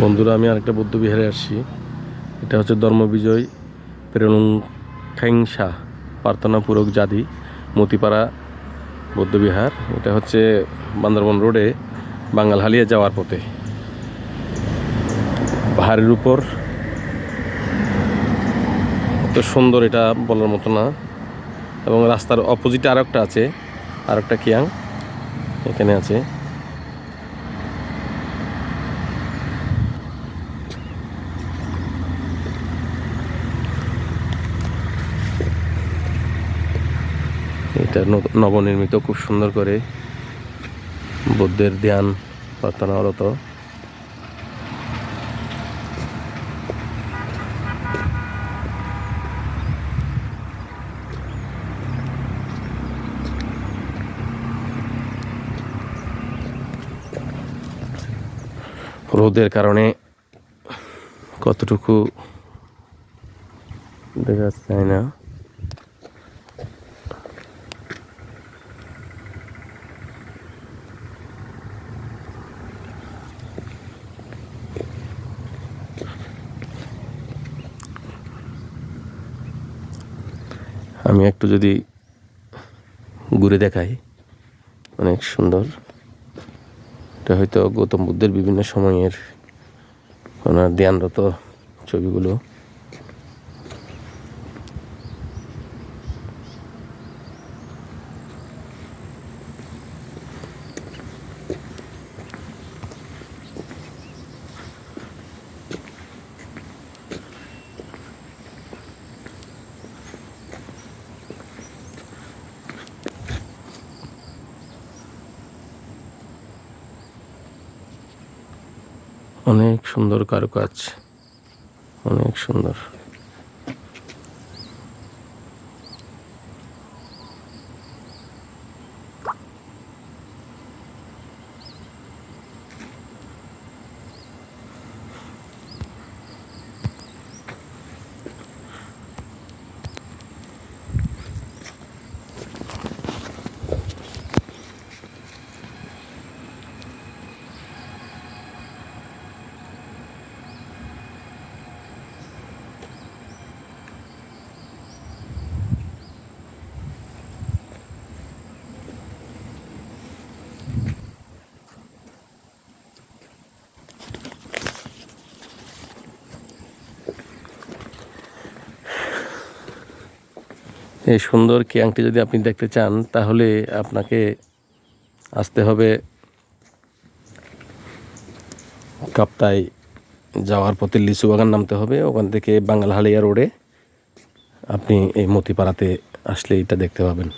বন্ধুরা, আমি আরেকটা বৌদ্ধ বিহারে আসছি। এটা হচ্ছে ধর্মবিজয় প্রার্থনা পূরক জাদি মতিপাড়া বৌদ্ধ বিহার এটা হচ্ছে বান্দরবন রোডে বাঙ্গালহালিয়া যাওয়ার পথে। পাহাড়ের উপর। এত সুন্দর এটা বলার মতো না। এবং রাস্তার অপোজিটে আরও একটা আছে আর একটা কিয়াং এখানে আছে। এটা নবনির্মিত খুব সুন্দর করে বুদ্ধের ধ্যান প্রার্থনারত রোদের কারণে কতটুকু দেখা যাচ্ছে না। আমি একটু যদি ঘুরে দেখাই, অনেক সুন্দর। এটা হয়তো গৌতম বুদ্ধের বিভিন্ন সময়ের ওনার ধ্যানরত ছবিগুলো। অনেক সুন্দর কারুকাজ অনেক সুন্দর। এই সুন্দর কিয়াংটি যদি আপনি দেখতে চান, তাহলে আপনাকে আসতে হবে কাপ্তাই যাওয়ার পথে লিচু বাগান নামতে হবে। ওখান থেকে বাঙ্গালহালিয়া রোডে আপনি এই মতিপাড়াতে আসলে এটা দেখতে পাবেন।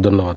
ধন্যবাদ।